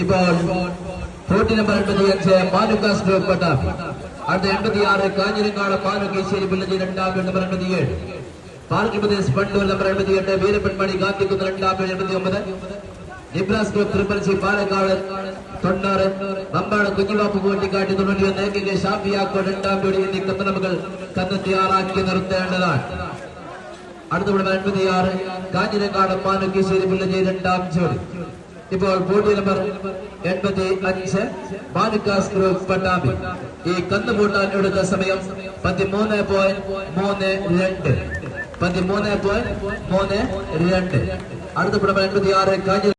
ഇപ്പോൾ forty number എൺപത്തി അഞ്ച് മാനുക്കാസ് ഗ്രൂപ്പ് പട്ടാമ്പി അടുത്ത എൺപത്തി ആറ് കാഞ്ഞിരങ്ങാട് പാലക്കേശ്ശേരി പിള്ളജി രണ്ടാം വീട് നമ്പർ എൺപത്തി ഏഴ് പാർക്കി പ്രദേശ് പണ്ടൂർ നമ്പർ എൺപത്തി എട്ട് വീരപ്പെൺമണി ഗാന്ധിക്കുന്ന് രണ്ടാം വീട് എൺപത്തി ഒമ്പത് നിബ്രാസ് ഗ്രൂപ്പ് തൃപ്പലശ്ശി പാലക്കാട് തൊണ്ണൂറ്. മമ്പാട് കുഞ്ഞിവാപ്പ് കൂട്ടിക്കാട്ടി തൊണ്ണൂറ്റി ഒന്ന്. കെ കെ ഷാഫിയാക്കോട് രണ്ടാം വീട് എന്നീ കത്തനമുകൾ തയ്യാറാക്കി നിർത്തേണ്ടതാണ്. അടുത്ത ഇവിടെ എൺപത്തിയാറ് കാഞ്ഞിരക്കാട് പാലക്കേശ്ശേരി പിള്ളജി രണ്ടാം ജോഡി ഇപ്പോൾ ബോട്ട് നമ്പർ എൺപത്തി അഞ്ച്. ബാലിക്കാസ് ഗ്രൂപ്പ് പട്ടാമ്പി. ഈ കന്ന് പൂട്ടാൻ എടുത്ത സമയം പതിമൂന്ന് പോയിന്റ് മൂന്ന് രണ്ട്. പതിമൂന്ന് പോയിന്റ് മൂന്ന് രണ്ട്. അടുത്ത പ്രമേയം എൺപത്തി ആറ് കാഞ്ഞിര